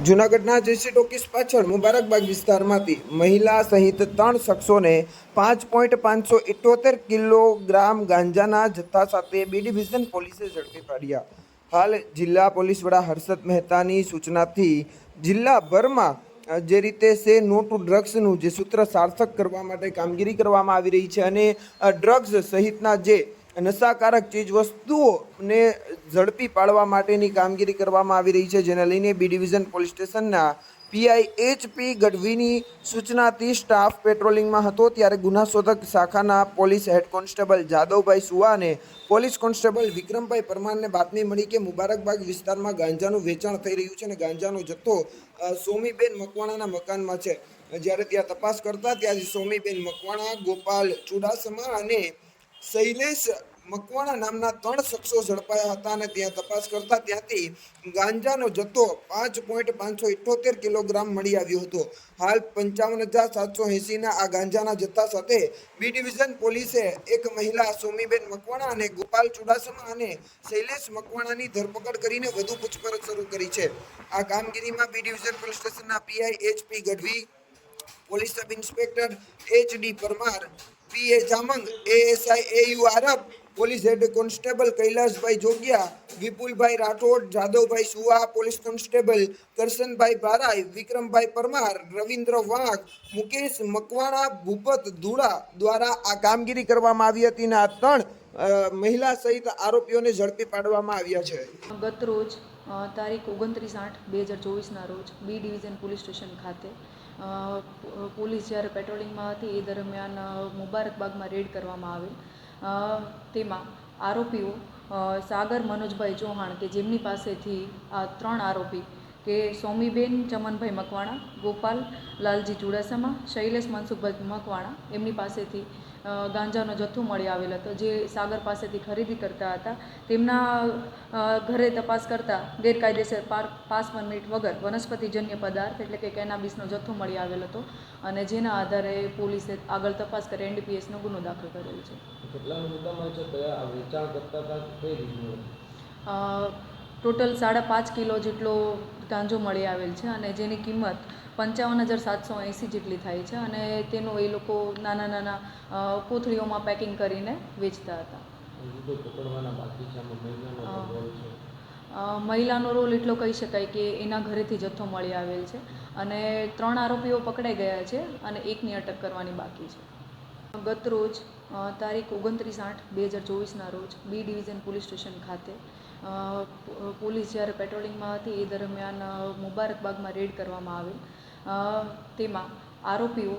જૂનાગઢના જેસી ટોકીસ પાછળ મુબારકબાગ વિસ્તારમાંથી મહિલા સહિત ત્રણ શખ્સોને પાંચ પોઈન્ટ પાંચસો ઇઠ્યોતેર કિલોગ્રામ ગાંજાના જથ્થા સાથે બી ડિવિઝન પોલીસે ઝડપી પાડ્યા. હાલ જિલ્લા પોલીસ વડા હર્ષદ મહેતાની સૂચનાથી જિલ્લાભરમાં જે રીતે છે નો ટુ ડ્રગ્સનું જે સૂત્ર સાર્થક કરવા માટે કામગીરી કરવામાં આવી રહી છે અને ડ્રગ્સ સહિતના જે નશાકારક ચીજ વસ્તુઓને ઝડપી પાડવા માટેની કામગીરી કરવામાં આવી રહી છે, જેને લઈને બી ડિવિઝન પોલીસ સ્ટેશનના પીઆઈ એચપી ગઢવીની સૂચનાથી સ્ટાફ પેટ્રોલિંગમાં હતો. ત્યારે ગુના શોધક શાખાના પોલીસ હેડ કોન્સ્ટેબલ જાદવભાઈ સુવાને પોલીસ કોન્સ્ટેબલ વિક્રમભાઈ પરમારને બાતમી મળી કે મુબારકબાગ વિસ્તારમાં ગાંજાનું વેચાણ થઈ રહ્યું છે અને ગાંજાનો જથ્થો સોમીબેન મકવાણાના મકાનમાં છે. જ્યારે ત્યાં તપાસ કરતા ત્યારે સોમીબેન મકવાણા, ગોપાલ ચુડાસમા અને શૈલેષ મકવાણા નામના ત્રણ શખ્સો ઝડપાયા હતા અને ત્યાં તપાસ કરતા ત્યાંથી ગાંજાનો જથ્થો પાંચ પોઈન્ટ પાંચસો ઇઠોતેર કિલોગ્રામ મળી આવ્યો હતો. હાલ પંચાવન હજાર સાતસો એંસીના આ ગાંજાના જથ્થા સાથે બી ડિવિઝન પોલીસે એક મહિલા સોમીબેન મકવાણા અને ગોપાલ ચુડાસમા અને શૈલેષ મકવાણાની ધરપકડ કરીને વધુ પૂછપરછ શરૂ કરી છે. આ કામગીરીમાં બી ડિવિઝન પોલીસ સ્ટેશનના PI HP Gadhvi, police sub inspector H D Parmar PA Jamang ASI AU Arab, police head constable Kailasbhai Jogiya, Vipulbhai Rathod, Jadavbhai Suva, police constable Karshanbhai Bharai Vikrambhai Parmar, Ravindra Vagh, Mukesh Makwana, Bhupat ધુળા દ્વારા આ કામગીરી કરવામાં આવી હતી અને આ ત્રણ મહિલા સહિત આરોપીઓને ઝડપી પાડવામાં આવ્યા છે. ગત રોજ તારીખ ઓગણત્રીસ આઠ બે હજાર ચોવીસના રોજ બી ડિવિઝન પોલીસ સ્ટેશન ખાતે. પોલીસ જ્યારે પેટ્રોલિંગમાં હતી એ દરમિયાન મુબારકબાગમાં રેડ કરવામાં આવેલ. તેમાં આરોપીઓ સાગર મનોજભાઈ ચૌહાણ કે જેમની પાસેથી આ ત્રણ આરોપી કે સૌમીબેન ચમનભાઈ મકવાણા ગોપાલ લાલજી ચુડાસમા શૈલેષ મનસુખભાઈ મકવાણા એમની પાસેથી ગાંજાનો જથ્થો મળી આવેલ હતો. જે સાગર પાસેથી ખરીદી કરતા હતા. તેમના ઘરે તપાસ કરતા ગેરકાયદેસર પાર પાસ પરમિટ વગર વનસ્પતિજન્ય પદાર્થ એટલે કે કેનાબિસનો જથ્થો મળી આવેલ હતો અને જેના આધારે પોલીસે આગળ તપાસ કરી એનડીપીએસનો ગુનો દાખલ કરેલો છે. કેટલા મુદ્દામાં છે? કયા વેચાણ કરતા હતા? કઈ રીતનું ટોટલ સાડા પાંચ કિલો જેટલો ગાંજો મળી આવેલ છે અને જેની કિંમત પંચાવન હજાર સાતસો એંસી જેટલી થાય છે અને તેનો એ લોકો નાના નાના કોથળીઓમાં પેકિંગ કરીને વેચતા હતા. મહિલાનો રોલ એટલો કહી શકાય કે એના ઘરેથી જથ્થો મળી આવેલ છે અને ત્રણ આરોપીઓ પકડાઈ ગયા છે અને એકની અટક કરવાની બાકી છે. ગત રોજ તારીખ ઓગણત્રીસ આઠ બે હજાર ચોવીસના રોજ બી ડિવિઝન પોલીસ સ્ટેશન ખાતે પોલીસ જ્યારે પેટ્રોલિંગમાં હતી એ દરમિયાન મુબારકબાગમાં રેડ કરવામાં આવેલ તેમાં આરોપીઓ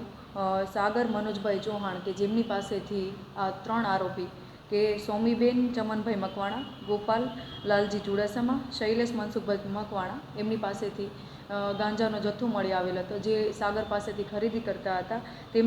સાગર મનોજભાઈ ચૌહાણ કે જેમની પાસેથી આ ત્રણ આરોપી કે સોમીબેન ચમનભાઈ મકવાણા, ગોપાલ લાલજી ચુડાસમા, શૈલેષ મનસુખભાઈ મકવાણા એમની પાસેથી ગાંજાનો જથ્થો મળી આવેલ હતો. જે સાગર પાસેથી ખરીદી કરતા હતા, તેમ